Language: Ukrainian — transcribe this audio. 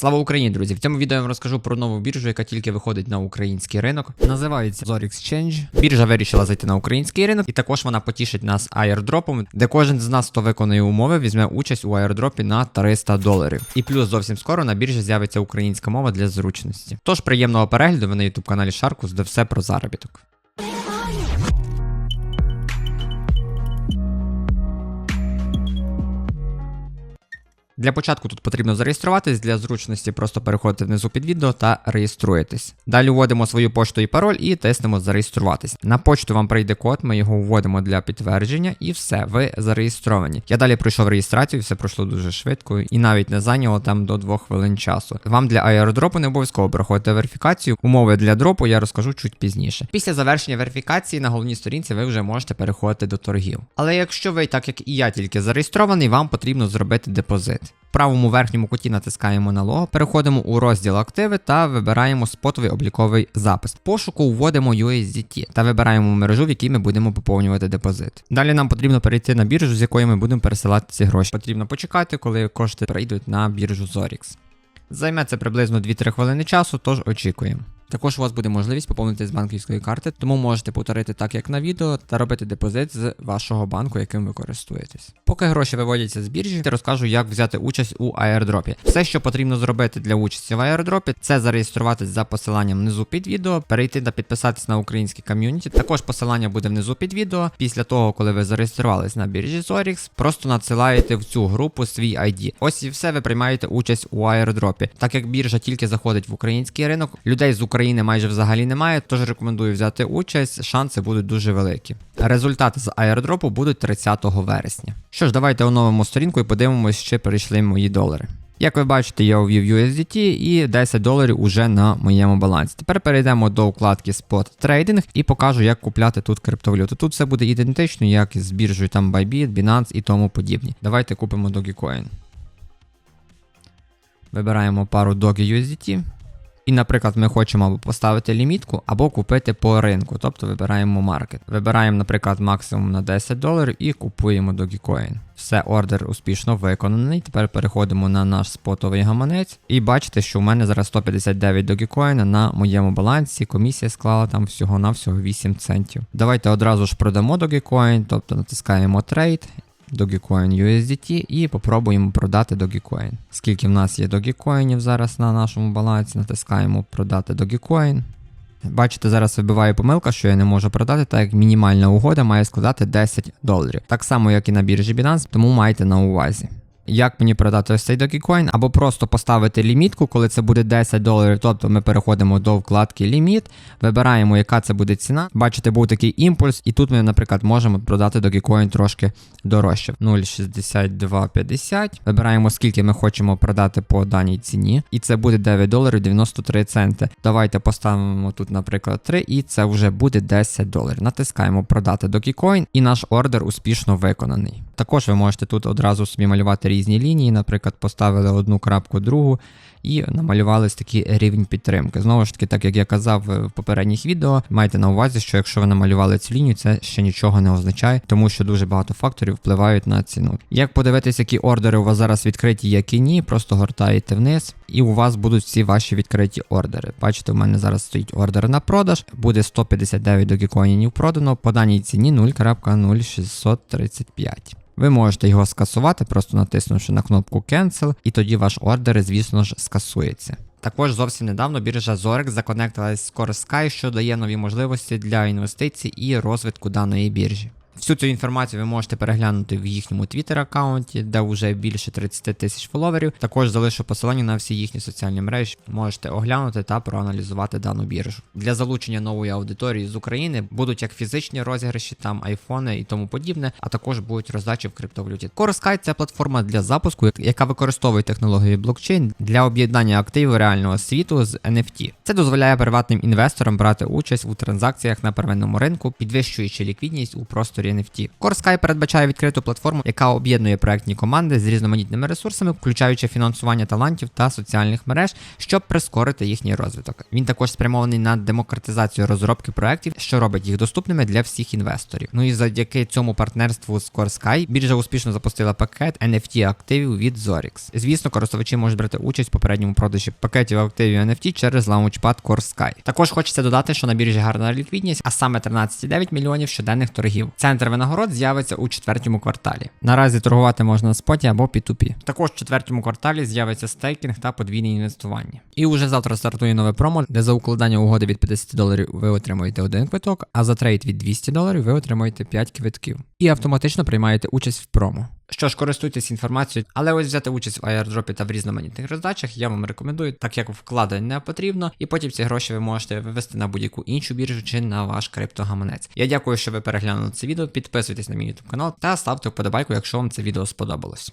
Слава Україні, друзі! В цьому відео я вам розкажу про нову біржу, яка тільки виходить на український ринок. Називається Zor Exchange. Біржа вирішила зайти на український ринок, і також вона потішить нас аєрдропом, де кожен з нас, хто виконує умови, візьме участь у аєрдропі на 300 доларів. І плюс зовсім скоро на біржі з'явиться українська мова для зручності. Тож приємного перегляду ви на youtube каналі Sharkus, де все про заробіток. Для початку тут потрібно зареєструватись, для зручності просто переходите внизу під відео та реєструєтесь. Далі вводимо свою пошту і пароль і тиснемо зареєструватись. На почту вам прийде код, ми його вводимо для підтвердження, і все, ви зареєстровані. Я далі пройшов реєстрацію, все пройшло дуже швидко і навіть не зайняло там до 2 хвилин часу. Вам для аеродропу не обов'язково проходити верифікацію. Умови для дропу я розкажу чуть пізніше. Після завершення верифікації на головній сторінці ви вже можете переходити до торгів. Але якщо ви, так як і я, тільки зареєстрований, вам потрібно зробити депозит. В правому верхньому куті натискаємо на лого, переходимо у розділ активи та вибираємо спотовий обліковий запис. Пошуку вводимо USDT та вибираємо мережу, в якій ми будемо поповнювати депозит. Далі нам потрібно перейти на біржу, з якої ми будемо пересилати ці гроші. Потрібно почекати, коли кошти прийдуть на біржу Zorix. Займе це приблизно 2-3 хвилини часу, тож очікуємо. Також у вас буде можливість поповнити з банківської карти, тому можете повторити так, як на відео, та робити депозит з вашого банку, яким ви користуєтесь. Поки гроші виводяться з біржі, я розкажу, як взяти участь у аердропі. Все, що потрібно зробити для участі в аердропі, це зареєструватись за посиланням внизу під відео, перейти та підписатись на український ком'юніті. Також посилання буде внизу під відео. Після того, коли ви зареєструвались на біржі Zorix, просто надсилаєте в цю групу свій ID. Ось і все, ви приймаєте участь у аердропі. Так як біржа тільки заходить в український ринок, людей з України майже взагалі немає, тож рекомендую взяти участь, шанси будуть дуже великі. Результати з аердропу будуть 30 вересня. Що ж, давайте оновимо сторінку і подивимось, чи перейшли мої долари. Як ви бачите, я увів USDT і 10 доларів уже на моєму балансі. Тепер перейдемо до вкладки Spot Trading і покажу, як купляти тут криптовалюту. Тут все буде ідентично, як з біржею там Bybit, Binance і тому подібні. Давайте купимо Dogecoin. Вибираємо пару Doge USDT. І, наприклад, ми хочемо або поставити лімітку, або купити по ринку, тобто вибираємо маркет. Вибираємо, наприклад, максимум на 10 доларів і купуємо Dogecoin. Все, ордер успішно виконаний. Тепер переходимо на наш спотовий гаманець. І бачите, що у мене зараз 159 Dogecoin на моєму балансі. Комісія склала там всього-навсього 8 центів. Давайте одразу ж продамо Dogecoin, тобто натискаємо Trade. Dogecoin USDT і попробуємо продати Dogecoin. Скільки в нас є Dogecoin зараз на нашому балансі, натискаємо продати Dogecoin. Бачите, зараз вибиває помилка, що я не можу продати, так як мінімальна угода має складати 10 доларів. Так само, як і на біржі Binance, тому майте на увазі. Як мені продати ось цей Dogecoin? Або просто поставити лімітку, коли це буде 10 доларів, тобто ми переходимо до вкладки ліміт, вибираємо, яка це буде ціна. Бачите, був такий імпульс, і тут ми, наприклад, можемо продати Dogecoin трошки дорожче. 0,6250. Вибираємо, скільки ми хочемо продати по даній ціні. І це буде 9 доларів 93 центи. Давайте поставимо тут, наприклад, 3, і це вже буде 10 доларів. Натискаємо продати Dogecoin, і наш ордер успішно виконаний. Також ви можете тут одразу собі малювати різні лінії, наприклад, поставили одну крапку, другу і намалювали ось такий рівень підтримки. Знову ж таки, так як я казав в попередніх відео, майте на увазі, що якщо ви намалювали цю лінію, це ще нічого не означає, тому що дуже багато факторів впливають на ціну. Як подивитись, які ордери у вас зараз відкриті, які ні, просто гортаєте вниз, і у вас будуть всі ваші відкриті ордери. Бачите, у мене зараз стоїть ордер на продаж, буде 159 догікоїнів продано по даній ціні 0.0635. Ви можете його скасувати, просто натиснувши на кнопку Cancel, і тоді ваш ордер, звісно ж, скасується. Також зовсім недавно біржа Zorex законектилась з CoreSky, що дає нові можливості для інвестицій і розвитку даної біржі. Всю цю інформацію ви можете переглянути в їхньому Twitter аккаунті, де вже більше 30 тисяч фоловерів. Також залишу посилання на всі їхні соціальні мережі. Можете оглянути та проаналізувати дану біржу. Для залучення нової аудиторії з України будуть як фізичні розіграші, там айфони і тому подібне, а також будуть роздачі в криптовалюті. CoreSky – це платформа для запуску, яка використовує технологію блокчейн для об'єднання активів реального світу з NFT. Це дозволяє приватним інвесторам брати участь у транзакціях на первинному ринку, підвищуючи ліквідність у просторі секторі NFT. CoreSky передбачає відкриту платформу, яка об'єднує проектні команди з різноманітними ресурсами, включаючи фінансування талантів та соціальних мереж, щоб прискорити їхній розвиток. Він також спрямований на демократизацію розробки проектів, що робить їх доступними для всіх інвесторів. Ну і завдяки цьому партнерству з CoreSky біржа успішно запустила пакет NFT активів від Zorix. Звісно, користувачі можуть брати участь в попередньому продажі пакетів активів NFT через лаунчпад CoreSky. Також хочеться додати, що на біржі гарна ліквідність, а саме 13,9 мільйонів щоденних торгів. Центр винагород з'явиться у четвертому кварталі. Наразі торгувати можна на споті або P2P. Також в четвертому кварталі з'явиться стейкінг та подвійне інвестування. І уже завтра стартує нове промо, де за укладання угоди від 50 доларів ви отримуєте один квиток, а за трейд від 200 доларів ви отримуєте 5 квитків. І автоматично приймаєте участь в промо. Що ж, користуйтесь інформацією, але ось взяти участь в аірдропі та в різноманітних роздачах я вам рекомендую, так як вкладень не потрібно, і потім ці гроші ви можете вивести на будь-яку іншу біржу чи на ваш криптогаманець. Я дякую, що ви переглянули це відео. Підписуйтесь на мій YouTube канал та ставте вподобайку, якщо вам це відео сподобалось.